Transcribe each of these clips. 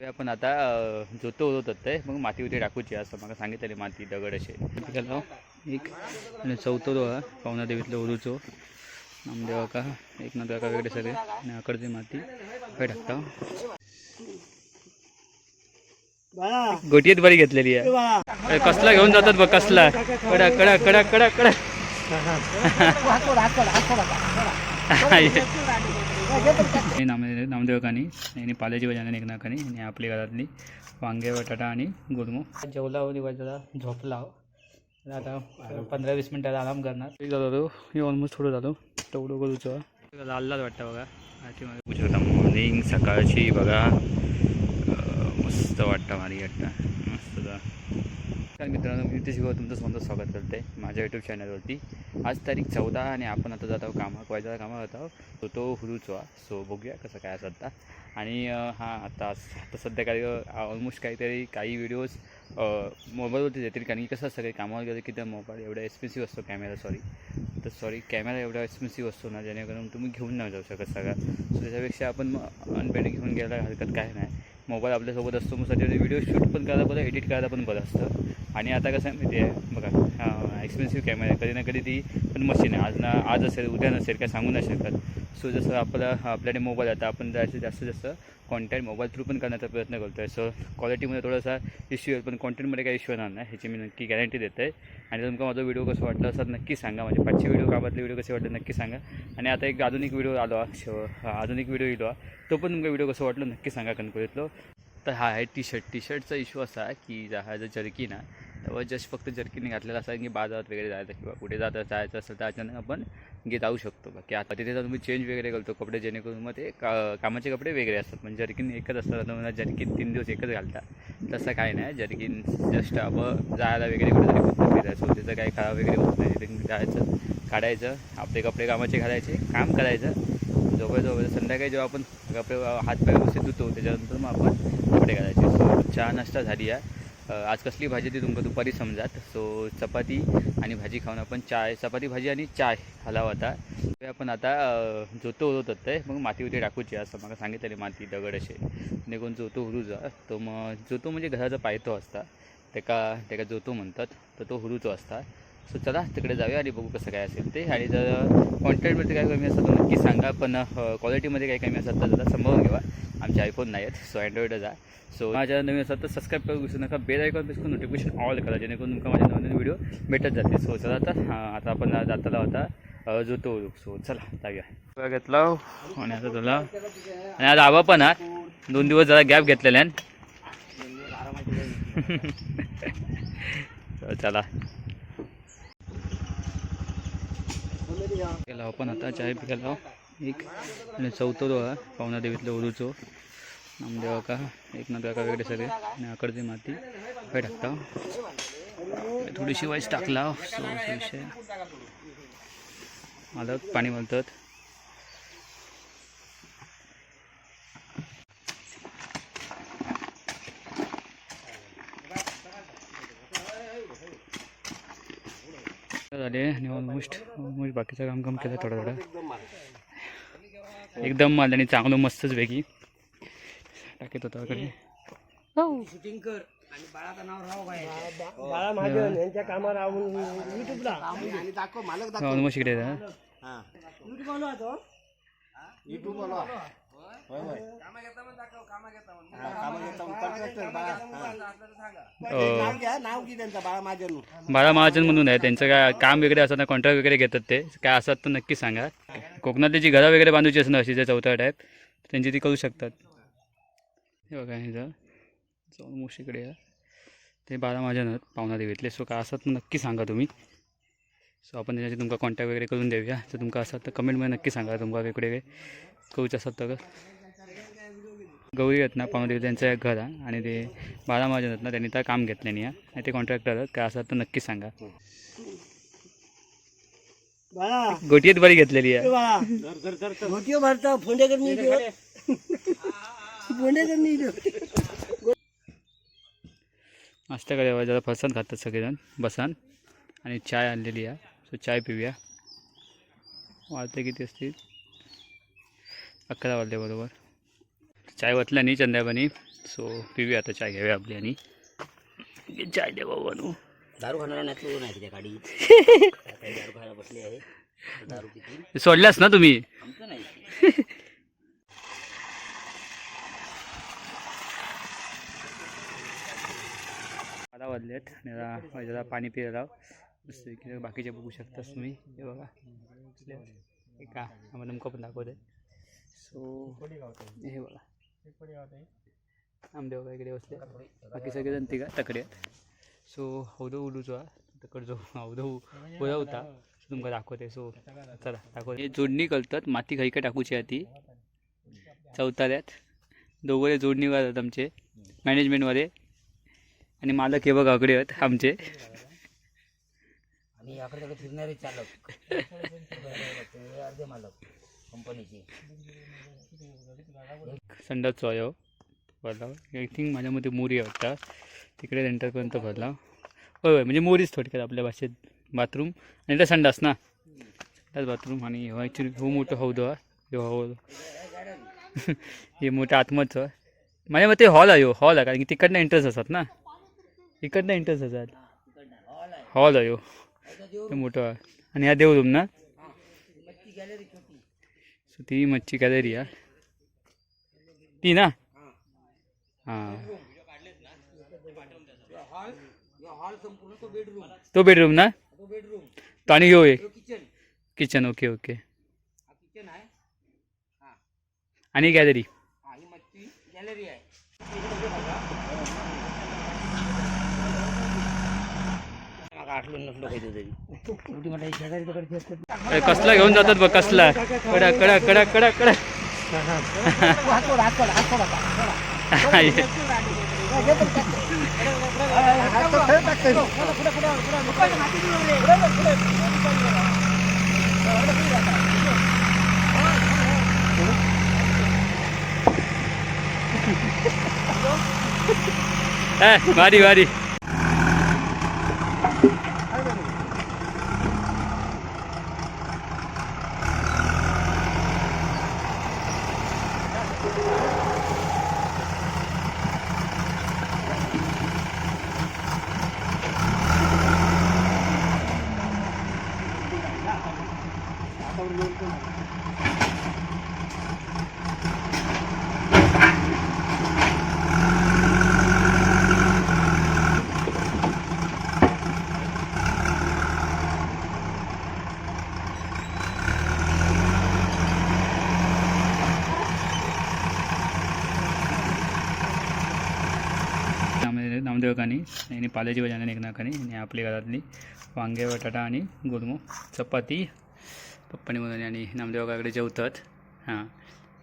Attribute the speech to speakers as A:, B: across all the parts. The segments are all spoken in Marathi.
A: आपण आता जोतो होत ते मग माती उती टाकूची असं मला सांगितलेली माती दगड असे. गेलो एक आणि चौथो तो हा पावना देवीतलं उरूचो नामदेवा का एक नंतर का वेगळे सगळे. आणि आकडची माती. काय टाकता? गोटीत बरी घेतलेली आहे. कसला घेऊन जातात बघ कसला. कडा कडा कडा कडा कडा हे नामदेव नामदेवकानी आणि पाल्याची भाजी आणि एक नाकानी आणि आपली घरातली वांगे बटाटा आणि गुरमू जेवला हो जरा झोपला हो. आता पंधरा वीस मिनटाला आराम करणार. ठीक झालो तो मी ऑलमोस्ट थोडं झालो. तेवढं करूचो लाल लाल वाटतं बघा. आता मॉर्निंग सकाळची बघा. मस्त वाटतं भारी वाटतं. मस्त. जा तर मित्रांनो मी ते गो तुमचं स्वतः स्वागत करते. माझ्या यूट्यूब चॅनलवरती आज तारीख चौदा आणि आपण आता जात आहोत कामाक वायदा कामाक जात आहोत. तो तो हुरूचो सो बघूया कसं काय असं आता. आणि हां आता आता सध्या काही ऑलमोस्ट काहीतरी काही व्हिडिओज मोबाईलवरती देतील कारण की कसं असतं काही कामावर गेलं की त्या मोबाईल एवढा एक्सपेन्सिव्ह असतो कॅमेरा सॉरी तर सॉरी कॅमेरा एवढा एक्सपेन्सिव्ह असतो ना जेणेकरून तुम्ही घेऊन नाही जाऊ शकत सगळा. सो त्याच्यापेक्षा आपण अनपेड घेऊन गेला हरकत काय नाही. मोबाईल आपल्यासोबत असतो मग सध्या व्हिडिओ शूट पण करायला बरं एडिट करायला पण बरं असतं. आणि आता कसं आहे माहिती आहे? बघा एक्सपेन्सिव्ह कॅमेरा आहे. कधी ना कधी ती पण मशीन आहे. आज ना आज असेल उद्या नसेल काय सांगू नाही शकत. सो जसं आपला आपल्याकडे मोबाईल आता आपण जास्तीत जास्तीत जास्त कॉन्टॅक्ट मोबाईल थ्रू पण करण्याचा प्रयत्न करतो आहे सो क्वालिटीमध्ये थोडासा इश्यू आहे पण कॉन्टेंटमध्ये काही इश्यू येणार नाही. ह्याची मी नक्की गॅरंटी देते आहे आणि जर तुमका माझा व्हिडिओ कसं वाटलं असं नक्की सांगा. म्हणजे पाचशे व्हिडिओ काबातले व्हिडिओ कसे वाटले नक्की सांगा. आणि आता एक आधुनिक व्हिडिओ आलो हा, शो आधुनिक व्हिडिओ येलो हा. तो पण तुमका व्हिडिओ कसं वाटलं नक्की सांगा कणकोळीतलो तर हा आहे टी शर्ट टी शर्टचा इश्यू असा आहे की हा जर जर्किन आहे तेव्हा जस्ट फक्त जर्किन घातलेला असा की बाजारात वगैरे जायचं किंवा कुठे जाता जायचं असेल तर अचानक आपण घेत जाऊ शकतो. बाकी आता तिथे जर तुम्ही चेंज वगैरे करतो कपडे जेणेकरून मग ते का कामाचे कपडे वेगळे असतात. पण जर्किन एकच असतात आता मला जर्किन तीन दिवस एकच घालता तसं काय नाही. जर्किन जस्ट आपण जायला वगैरे कुठेतरी फक्त फिरायचं त्याचं काही खराब वगैरे होत नाही. तिथे जायचं काढायचं आपले कपडे कामाचे घालायचे काम करायचं. जवळजवळ संध्याकाळी जेव्हा आपण कपडे हातपाय व्यवस्थित धुतो त्याच्यानंतर मग आपण कपडे घालायचे. सो चहा नाश्ता झाली आहे आज कसली भाजी ती तुमका दुपारी समजात. सो चपाती आणि भाजी खाऊन आपण चाय चपाती भाजी आणि चाय हलावा आता. ते आपण आता जोतो होत ते मग माती उती टाकूची असं मला सांगितलेली माती दगड असे. निघून जोतो हुरूचा तो मग जोतो म्हणजे घराचा पायतो असता. तेका तेका जोतो म्हणतात. तर तो हुरूचो असता. सो चला तिकडे जाऊया आणि बघू कसं काय असेल ते. आणि जर कॉन्टॅक्टमध्ये काय कमी असेल तर नक्की सांगा पण क्वालिटीमध्ये काही कमी असेल तर जरा सांभाळून घ्या आमचे आयफोन नाही आहेत सो अँड्रॉइडच आहे. सो माझ्या नवीन असेल तर सबस्क्राईब करू विसरू नका. बेल आयकॉन प्रेस करून नोटिफिकेशन ऑल करा जेणेकरून तुमका माझे नवीन व्हिडिओ भेटत जाते सो चला आता हां आता आपण जाताला होता अ, जो तो सो चला जाऊया. घेतला आणि आता तुला आणि आज आवा पण हा दोन दिवस जरा गॅप घेतलेले आहे. So, चला. गेला आपण आता चाय पिकायला एक आणि चौथं तो पावना देवीतलं उरूचो नामदेवा का? एक नंतर का वेगळे सगळे. आणि आकडची माती. काय टाकता? थोडीशी वाईस टाकला. सो विषय आलं पाणी म्हणतात झाले आणि ऑलमोस्ट ऑलमोस्ट बाकीचं काम काम केलं थोडं थोडं एकदम माल आणि चांगलं मस्तच वेगळी टाकीत होता कडे
B: शूटिंग कर. आणि बाळाचं नाव राव काय बाळा महाजन यांच्या कामावर राहून युट्यूबला आणि दाखव मालक
A: ऑलमोस्ट इकडे.
B: युट्यूब युट्यूब त्यांचं बाळा महाजन.
A: म्हणून आहे त्यांचं काय काम वगैरे असतं ना कॉन्ट्रॅक्ट वगैरे घेतात ते. काय असतात तर नक्की सांगा. कोकणातली जी घरं वगैरे बांधूची असणार अशी जे चौथा टाईप त्यांची ती करू शकतात. हे बघा हे जर ऑलमोस्ट इकडे आहे. ते बाळा महाजन आहेत पावना देवीतले सो काय असतात नक्की सांगा तुम्ही. सो आपण त्याच्याशी तुमका कॉन्टॅक्ट वगैरे करून देऊया. तर तुमका असतात तर कमेंटमध्ये नक्की सांगा तुमका इकडे करूच असतात तर. गौरी आहेत ना पावना देवी त्यांचं एक घर आहे आणि ते बाळा महाजन आहेत ना त्यांनी तर काम घेतलं नाही आहे. आणि ते कॉन्ट्रॅक्टर आहेत काय असतात तर नक्की सांगा. गोटीत बरी घेतलेली आहे.
B: मोठी भरता
A: जरा फरसाण खातात सगळेजण. बसान. आणि चाय आणलेली आहे. सो चाय पिऊया. वाजते किती असतील? अकरा वाजले बरोबर. चाय वतला नाही चंद्यापानी सो पिऊया आता चाय घ्यावी आपली आणि चाय दे बाबा
B: दारू खाणारा नाही तू नाही त्या गाडी दारू खायला बसली आहे दारू
A: सोडल्यास ना तुम्ही?
B: आमचं नाही.
A: आता वाजलेत. आता माझ्याला पाणी पियला मस्त बाकीचे बघू शकतास तुम्ही. हे बघा. इथले हे का आम्हाला नेमकं पण दाखवते सो हे बघा. आमदेव बघा इकडे बसले. बाकी सगळेजण तिघा तकडे. आहेत सो हौदो उडूचो हा. तकड जो हौदो उडा होता. सो तुमका दाखवते. सो चला दाखवते. हे जोडणी करतात माती खैका टाकूची आहे ती चौथाऱ्यात दोघे जोडणी करतात आमचे. मॅनेजमेंटमध्ये आणि मालक हे बघा आकडे आहेत आमचे.
B: आणि याकडे फिरणारे चालक. अर्धे मालक.
A: संडासचा आहे हो भरला. आय थिंक माझ्या मते मोरी आहे वाटतं. तिकडे सेंटरपर्यंत भरला. होय होय म्हणजे मोरीच थोडक्यात आपल्या भाषेत बाथरूम आणि त्या संडास ना? संडास बाथरूम आणि हो ॲक्च्युली हो मोठं हौदो हा हे हौद. हे मोठं आतमधचं आहे. माझ्या मते हॉल आहे हो हॉल आहे कारण की तिकडनं एंट्रन्स असतात ना? इकडनं एंट्रन्स असतात. हॉल आहे हो. मोठं आणि हा देवरूम ना? सो ती मच्छी गॅलरी आहे ती ना? हां।
B: हॉल हॉल संपूर्ण तो बेडरूम
A: तो बेडरूम ना?
B: तो बेडरूम
A: तो आणि ह्यो एक।
B: तो किचन
A: किचन ओके ओके
B: हा किचन आहे
A: आणि गॅलरी
B: हा ही मच्छी गॅलरी आहे आठलो नसलो काही तरी शेवटी मला शेजारी तिकडची असतात
A: अरे कसला घेऊन जातात बघ कसला. कडा कडा कडा कडा कडा Eh, भारी भारी नामदेव नामदेव कानी आणि पाल्याची भाजी आणि एकना कानी आणि आपली घरातली वांगे बटाटा आणि गोडमो चपाती पप्पानी बनवली आणि नामदेव काकडे जेवतात. हां.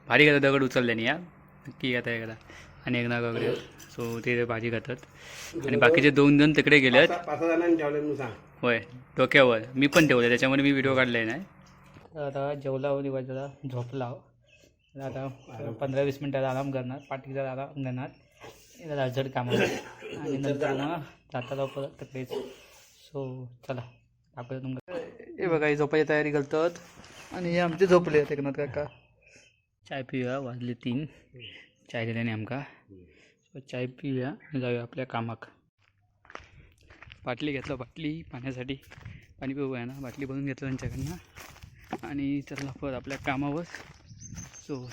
A: भारी खाता दगड उचलल्याने या नक्की खाता एकदा आणि एकना काकडे सो ते भाजी खातात. आणि बाकीचे दोन जण तिकडे गेलेत.
C: म्हणून
A: होय. डोक्यावर. मी पण ठेवलं त्याच्यामध्ये मी व्हिडिओ काढलाय नाही आता जेवला हो दिवसाला झोपला हो. आता पंधरा वीस मिनटात आराम करणार. पाठीचा आराम घेणार जरा अर्जंट काम आणि नंतर मग जाता जाऊ परत तिकडेच सो चला. दाखवतो तुमका हे बघा ही झोपायची तयारी करतात. आणि हे आमचे झोपले आहेत एकनाथ काका. चाय पिऊया वाजले तीन. चाय दिल्याने आमका. सो चाय पिऊया आणि जाऊया आपल्या कामाक. बाटली घेतलं बाटली पाण्यासाठी. पाणी पिऊया ना. बाटली भरून घेतलं त्यांच्याकडनं. आणि चला परत आपल्या कामावर. सो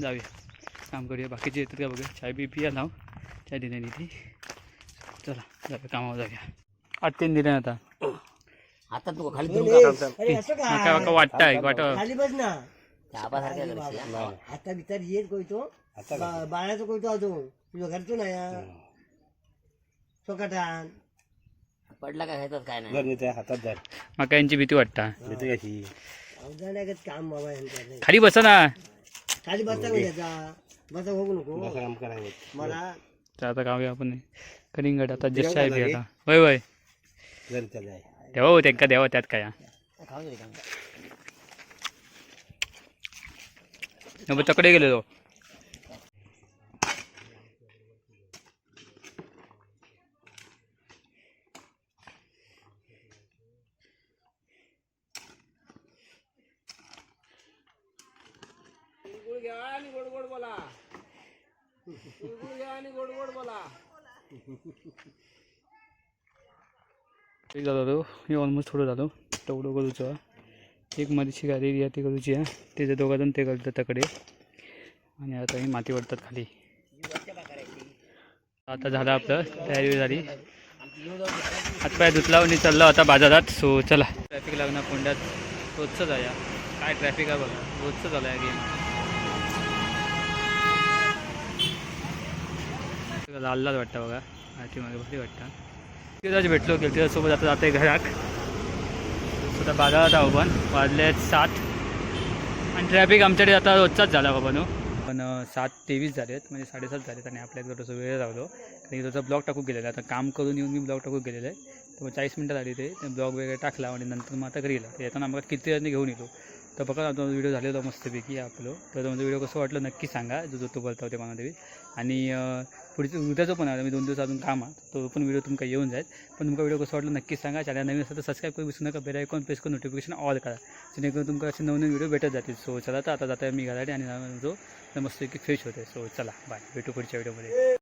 A: जाऊया. काम करूया. बाकीचे येतात का बघूया. चाय बी पिया लाव. चाय दिल्या ती चला जाऊया कामावर जाऊया. आठ तीन दिले आता.
B: आता तू खाली धरून का?
A: काय? का वाटतं वाट
D: खाली बस ना.
B: त्या आबासारख्या करशील, हा?
D: आता बिचार येत कोयतो बा- बाळाचं कोयतो अजून. तुझ्या घरचं नाही सोकाटान.
B: पडला काय खायचं काय नाही?
C: हातात धर.
A: माका यांची भीती वाटता.
C: नेते कशी?
D: अवजाण्यागत काम बाबा यांचं नाही.
A: खाली बसा ना.
D: खाली बसता का त्याचा बसा होऊ नको.
C: काम करायचं
D: मला
A: तर आता गावी आपण. कलिंगड आता जस्ट चाय पी आता. होय होय
C: घरी त्याला आहे.
A: देवा हो त्यांका देवा त्यात काय
B: खाऊ दे का?
A: मग एक झालो हे ऑलमोस्ट थोडं झालो. तेवढं करूचं एक मधीची गाडी रिया ती करूची आहे त्याचे दोघं जण ते करतात त्याकडे आणि आता ही माती वाढतात खाली. आता झालं आपलं तयारी झाली. हातपाय धुतला आणि चाललो आता बाजारात. सो चला. ट्रॅफिक लागणार कोंड्यात रोजचं जाया काय ट्रॅफिक आहे बघा. रोजचं झालं आहे गेम लाल लाल वाटतं बघा. आरतीमध्ये भारी वाटतं. तिथं भेटलो की त्याच्यासोबत आता जाते घरात. स्वतः बाजारात आहो पण. वाजले आहेत सात. आणि ट्रॅफिक आमच्याकडे आता रोजचाच झाला बाबा नो पण सात तेवीस झाले आहेत म्हणजे साडेसात झाले आहेत आणि आपल्या थोडंसं वेळ लावलो. कारण की त्याचा ब्लॉग टाकू गेलेला आता काम करून येऊन मी ब्लॉग टाकू गेलेलं आहे. तर मग चाळीस मिनटं झाली ते. ब्लॉग वगैरे टाकला आणि नंतर मग आता घरी गेला. तर येताना आम्हाला किती जणांनी घेऊन येतो. तर बघा आता व्हिडिओ झालेला मस्तपैकी आपलं. तर माझं व्हिडिओ कसं वाटलं नक्की सांगा. जो जो तो बोलता होते मानादेवी. आणि पुढचं उद्याचं पण आहे. मी दोन दिवस अजून काम आहे. तो पण व्हिडिओ तुमका येऊन जाईल. पण तुमका व्हिडिओ कसं वाटलं नक्की सांगा. चॅनल नवीन असेल तर सबस्क्राईब करू विसरू नका. बेल आयकॉन प्रेस करून नोटिफिकेशन ऑल करा. जेणेकरून तुमका असे नवनवीन व्हिडिओ भेटत जातील. सो चला तर आता जाता मी घरासाठी आणि जो मस्तपैकी फ्रेश होते सो चला. बाय भेटू पुढच्या व्हिडिओमध्ये